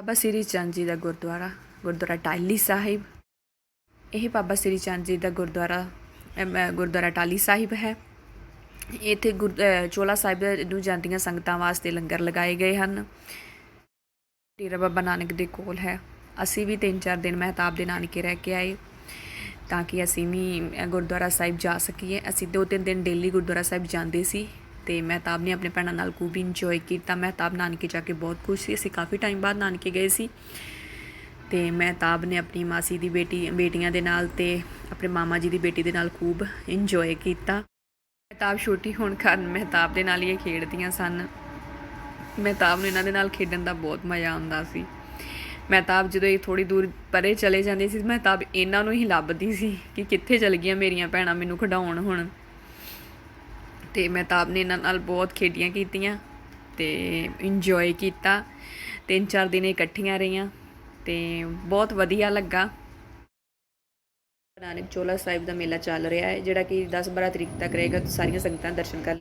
ਬਾਬਾ ਸ੍ਰੀ ਚੰਦ ਜੀ ਦਾ ਗੁਰਦੁਆਰਾ ਗੁਰਦੁਆਰਾ ਟਾਲੀ ਸਾਹਿਬ। ਇਹ ਬਾਬਾ ਸ੍ਰੀ ਚੰਦ ਜੀ ਦਾ ਗੁਰਦੁਆਰਾ ਗੁਰਦੁਆਰਾ ਟਾਲੀ ਸਾਹਿਬ ਹੈ। ਇੱਥੇ ਗੁਰ ਚੋਲਾ ਸਾਹਿਬ ਨੂੰ ਜਾਂਦੀਆਂ ਸੰਗਤਾਂ ਵਾਸਤੇ ਲੰਗਰ ਲਗਾਏ ਗਏ ਹਨ। ਡੇਰਾ ਬਾਬਾ ਨਾਨਕ ਦੇ ਕੋਲ ਹੈ। ਅਸੀਂ ਵੀ 3-4 ਦਿਨ ਮਹਿਤਾਬ ਦੇ ਨਾਨਕੇ ਰਹਿ ਕੇ ਆਏ, ਤਾਂ ਕਿ ਅਸੀਂ ਵੀ ਗੁਰਦੁਆਰਾ ਸਾਹਿਬ ਜਾ ਸਕੀਏ। ਅਸੀਂ ਦੋ ਤਿੰਨ ਦਿਨ ਡੇਲੀ ਗੁਰਦੁਆਰਾ ਸਾਹਿਬ ਜਾਂਦੇ ਸੀ। ਤੇ ਮਹਿਤਾਬ ਨੇ ਆਪਣੇ ਭੈਣਾਂ ਨਾਲ ਖੂਬ ਇੰਜੋਏ ਕੀਤਾ। ਮਹਿਤਾਬ ਨਾਨਕੇ ਜਾ ਕੇ ਬਹੁਤ ਖੁਸ਼ ਸੀ। ਅਸੀਂ ਕਾਫੀ ਟਾਈਮ ਬਾਅਦ ਨਾਨਕੇ ਗਏ ਸੀ। ਤੇ ਮਹਿਤਾਬ ਨੇ ਆਪਣੀ ਮਾਸੀ ਦੀ ਬੇਟੀ, ਬੇਟੀਆਂ ਦੇ ਨਾਲ ਤੇ ਆਪਣੇ ਮਾਮਾ ਜੀ ਦੀ ਬੇਟੀ ਦੇ ਨਾਲ ਖੂਬ ਇੰਜੋਏ ਕੀਤਾ। ਮਹਿਤਾਬ ਛੋਟੀ ਹੋਣ ਕਾਰਨ ਮਹਿਤਾਬ ਦੇ ਨਾਲ ਹੀ ਇਹ ਖੇਡਦੀਆਂ ਸਨ। ਮਹਿਤਾਬ ਨੂੰ ਇਹਨਾਂ ਦੇ ਨਾਲ ਖੇਡਣ ਦਾ ਬਹੁਤ ਮਜ਼ਾ ਆਉਂਦਾ ਸੀ। ਮਹਿਤਾਬ ਜਦੋਂ ਇਹ ਥੋੜੀ ਦੂਰ ਪਰੇ ਚਲੇ ਜਾਂਦੇ ਸੀ ਮਹਿਤਾਬ ਇਹਨਾਂ ਨੂੰ ਹੀ ਲੱਭਦੀ ਸੀ ਕਿ ਕਿੱਥੇ ਚਲ ਗਈਆਂ ਮੇਰੀਆਂ ਭੈਣਾਂ ਮੈਨੂੰ ਖਿਡਾਉਣ ਹੁਣ। ਤੇ ਮਹਿਤਾਬ ਨੇ ਇਹਨਾਂ ਨਾਲ ਬਹੁਤ ਖੇਡੀਆਂ ਕੀਤੀਆਂ ਤੇ ਇੰਜੋਏ ਕੀਤਾ। ਤਿੰਨ ਚਾਰ ਦਿਨ ਇਕੱਠੀਆਂ ਰਹੀਆਂ ਤੇ ਬਹੁਤ ਵਧੀਆ ਲੱਗਾ। ਨਾਨਕ ਚੋਲਾ ਸਾਹਿਬ ਦਾ ਮੇਲਾ ਚੱਲ ਰਿਹਾ ਹੈ, ਜਿਹੜਾ ਕਿ 10 12 ਤਰੀਕ ਤੱਕ ਰਹੇਗਾ। ਸਾਰੀਆਂ ਸੰਗਤਾਂ ਦਰਸ਼ਨ ਕਰ